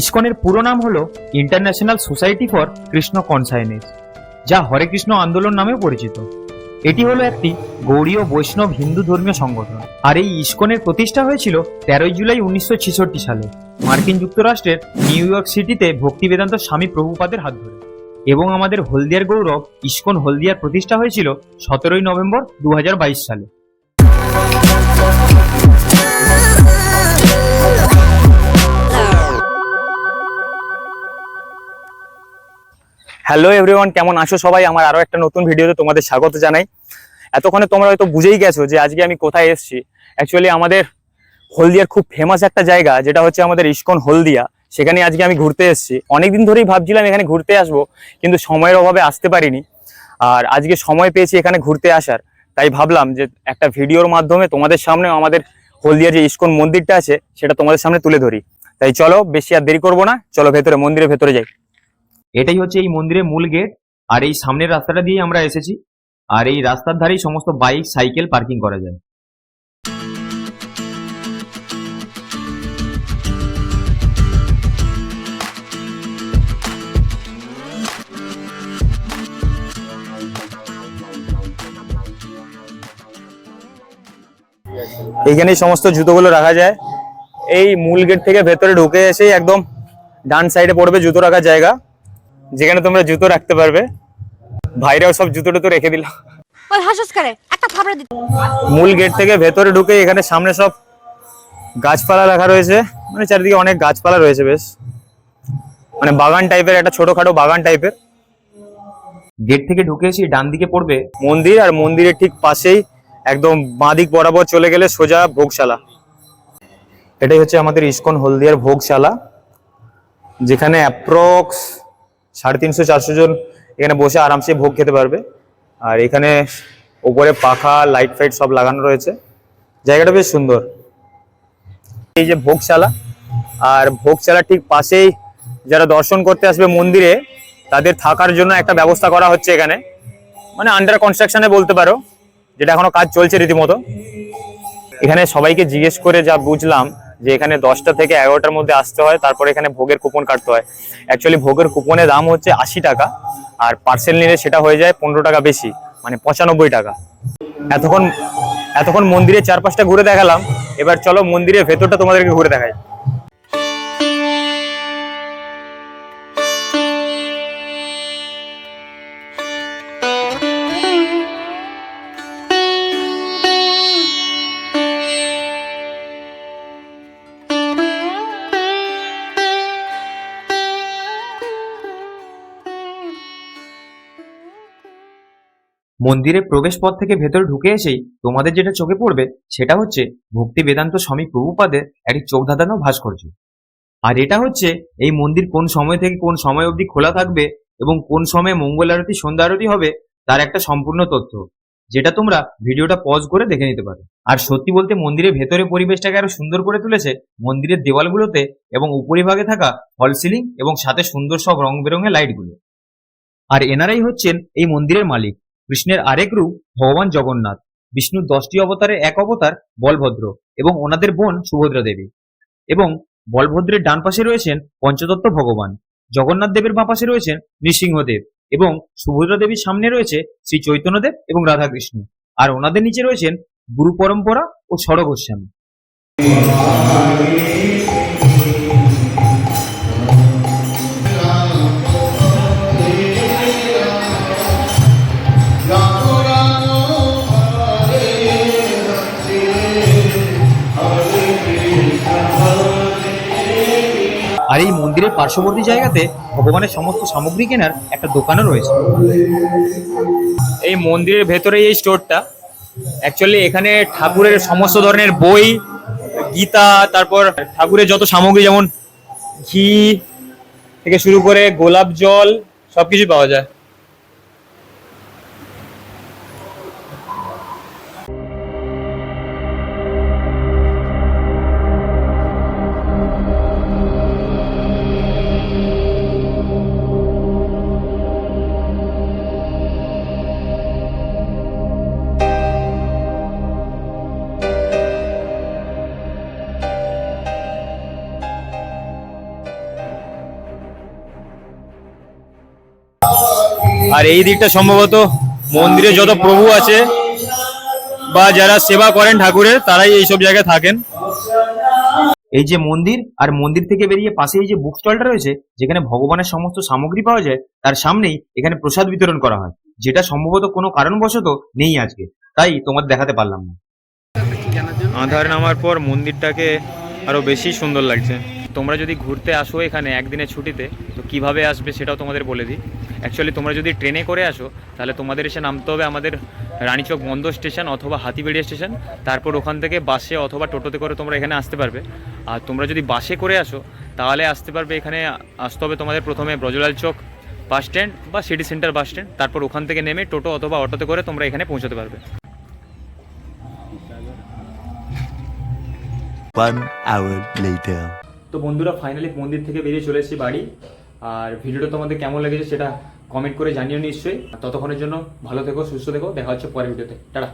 ইসকনের পুরো নাম হল international society for Krishna consciousness যা হরে কৃষ্ণ আন্দোলন নামেও পরিচিত। এটি হলো একটি গৌড়ীয় বৈষ্ণব হিন্দু ধর্মীয় সংগঠন। আর এই ইসকনের প্রতিষ্ঠা হয়েছিল তেরোই জুলাই উনিশশো ছেষট্টি সালে মার্কিন যুক্তরাষ্ট্রের নিউ ইয়র্ক সিটিতে ভক্তি বেদান্ত স্বামী প্রভুপাদের হাত ধরে। এবং আমাদের হলদিয়ার গৌরব ইসকন হলদিয়ার প্রতিষ্ঠা হয়েছিল সতেরোই নভেম্বর দু হাজার বাইশ সালে। হ্যালো এভরিওয়ান কেমন আছো সবাই? আমার আরও একটা নতুন ভিডিওতে তোমাদের স্বাগত জানাই। এতক্ষণে তোমরা হয়তো বুঝেই গেছো যে আজকে আমি কোথায় এসেছি। অ্যাকচুয়ালি আমাদের হলদিয়ার খুব ফেমাস একটা জায়গা, যেটা হচ্ছে আমাদের ইস্কন হলদিয়া। সেখানে আজকে আমি ঘুরতে এসেছি। অনেকদিন ধরেই ভাবছিলাম এখানে ঘুরতে আসব, কিন্তু সময়ের অভাবে আসতে পারিনি। আর আজকে সময় পেয়েছি এখানে ঘুরতে আসার। তাই ভাবলাম যে একটা ভিডিওর মাধ্যমে তোমাদের সামনে আমাদের হলদিয়ার যে ইস্কন মন্দিরটা আছে, সেটা তোমাদের সামনে তুলে ধরি। তাই চলো, বেশি আর দেরি করব না। চলো ভেতরে, মন্দিরের ভেতরে যাই। এটাই হচ্ছে এই মন্দিরের মূল গেট আর এই সামনের রাস্তাটা দিয়ে আমরা এসেছি। আর এই রাস্তার ধারেই সমস্ত বাইক সাইকেল পার্কিং করা যায়। এইখানেই সমস্ত জুতোগুলো রাখা যায়। এই মূল গেট থেকে ভেতরে ঢুকে এসেই একদম ডান সাইডে পড়বে জুতো রাখার জায়গা। যেখানে তোমরা জুতো রাখতে পারবে। ভাইরাও সব জুতো টুতো রেখে দিল। মূল গেট থেকে ভেতরে ঢুকে এখানে সামনে সব গাছপালা রাখা রয়েছে। মানে চারিদিকে অনেক গাছপালা রয়েছে বেশ। মানে বাগান টাইপের একটা ছোটখাটো বাগান টাইপের গেট থেকে ঢুকে এসে ডান দিকে পড়বে মন্দির আর মন্দিরের ঠিক পাশেই একদম বাঁদিক বরাবর চলে গেলে সোজা ভোগশালা। এটাই হচ্ছে আমাদের ইস্কন হলদিয়ার ভোগশালা যেখানে অ্যাপ্রক্স সাড়ে তিনশো, চারশো জন এখানে বসে আরামসে ভোগ খেতে পারবে। আর এখানে ওপরে পাখা লাইট ফাইট সব লাগানো রয়েছে। জায়গাটা বেশ সুন্দর। এই যে ভোগশালা, আর ভোগশালার ঠিক পাশেই যারা দর্শন করতে আসবে মন্দিরে, তাদের থাকার জন্য একটা ব্যবস্থা করা হচ্ছে এখানে। মানে আন্ডার কনস্ট্রাকশনে বলতে পারো, যেটা এখনও কাজ চলছে রীতিমতো। এখানে সবাইকে জিজ্ঞেস করে যা বুঝলাম যে এখানে দশটা থেকে এগারোটার মধ্যে আসতে হয়, তারপর এখানে ভোগের কুপন কাটতে হয়। অ্যাকচুয়ালি ভোগের কুপনের দাম হচ্ছে আশি টাকা, আর পার্সেল নিলে সেটা হয়ে যায় পনেরো টাকা বেশি মানে পঁচানব্বই টাকা। এতক্ষণ এতক্ষণ মন্দিরের চারপাশটা ঘুরে দেখালাম, এবার চলো মন্দিরের ভেতরটা তোমাদেরকে ঘুরে দেখাই। মন্দিরের প্রবেশ পথ থেকে ভেতরে ঢুকে এসেই তোমাদের যেটা চোখে পড়বে, সেটা হচ্ছে ভক্তি বেদান্ত স্বামী প্রভুপাদের একটি চোখ ধাঁধানো ভাস্কর্য। আর এটা হচ্ছে এই মন্দির কোন সময় থেকে কোন সময় অবধি খোলা থাকবে এবং কোন সময়ে মঙ্গল আরতি, সন্ধ্যা আরতি হবে, তার একটা সম্পূর্ণ তথ্য, যেটা তোমরা ভিডিওটা পজ করে দেখে নিতে পারো। আর সত্যি বলতে মন্দিরের ভেতরে পরিবেশটাকে আরও সুন্দর করে তুলেছে মন্দিরের দেওয়ালগুলোতে এবং উপরিভাগে থাকা ফল সিলিং এবং সাথে সুন্দর সব রং বেরঙের লাইটগুলো আর এনারাই হচ্ছেন এই মন্দিরের মালিক। কৃষ্ণের আরেক রূপ ভগবান জগন্নাথ। বিষ্ণুর দশটি অবতারের এক অবতার বলভদ্র এবং ওনাদের বোন সুভদ্রা দেবী এবং বলভদ্রের ডান পাশে রয়েছেন পঞ্চতত্ত্ব ভগবান, জগন্নাথ দেবের বাঁ পাশে রয়েছেন নৃসিংহদেব এবং সুভদ্রা দেবীর সামনে রয়েছে শ্রী চৈতন্যদেব এবং রাধাকৃষ্ণ আর ওনাদের নিচে রয়েছেন গুরু পরম্পরা ও ষড় গোস্বামী আর এই মন্দিরের পার্শ্ববর্তী জায়গাতে ভগবানের সমস্ত সামগ্রী কেনার একটা দোকানও রয়েছে। এই মন্দিরের ভেতরে এই স্টোরটা। অ্যাকচুয়ালি এখানে ঠাকুরের সমস্ত ধরনের বই, গীতা, তারপর ঠাকুরের যত সামগ্রী, যেমন ঘি থেকে শুরু করে গোলাপ জল, সবকিছুই পাওয়া যায়। আর এই দিকটা সম্ভবত মন্দিরে যত প্রভু আছে বা যারা সেবা করেন ঠাকুরের তারাই এইসব জায়গায় থাকেন। এই যে মন্দির আর মন্দির থেকে বেরিয়ে পাশে এই যে বুক স্টলটা রয়েছে যেখানে ভগবানের সমস্ত সামগ্রী পাওয়া যায় তার সামনেই এখানে প্রসাদ বিতরণ করা হয়। যেটা সম্ভবত কোনো কারণবশত নেই আজকে। তাই তোমাদের দেখাতে পারলাম না। আধার নামার পর মন্দিরটাকে আরও বেশি সুন্দর লাগছে। তোমরা যদি ঘুরতে আসো এখানে একদিনের ছুটিতে, তো কীভাবে আসবে সেটাও তোমাদের বলে দিই। অ্যাকচুয়ালি তোমরা যদি ট্রেনে করে আসো, তাহলে তোমাদের এসে নামতে হবে আমাদের রানীচক বন্ধ স্টেশন অথবা হাতিবেড়িয়া স্টেশন। তারপর ওখান থেকে বাসে অথবা টোটোতে করে তোমরা এখানে আসতে পারবে। আর তোমরা যদি বাসে করে আসো, তাহলে আসতে পারবে এখানে, আসতে হবে তোমাদের প্রথমে ব্রজলাল চক বাস স্ট্যান্ড বা সিটি সেন্টার বাস স্ট্যান্ড। তারপর ওখান থেকে নেমে টোটো অথবা অটোতে করে তোমরা এখানে পৌঁছতে পারবে। One hour later. তো বন্ধুরা ফাইনালি মন্দির থেকে বেরিয়ে চলে এসেছি বাড়ি। আর ভিডিওটা তোমাদের কেমন লেগেছে সেটা কমেন্ট করে জানিও নিশ্চয়ই। ততক্ষণের জন্য ভালো থেকো, সুস্থ থেকো, দেখা হচ্ছে পরের ভিডিওতে। টাটা।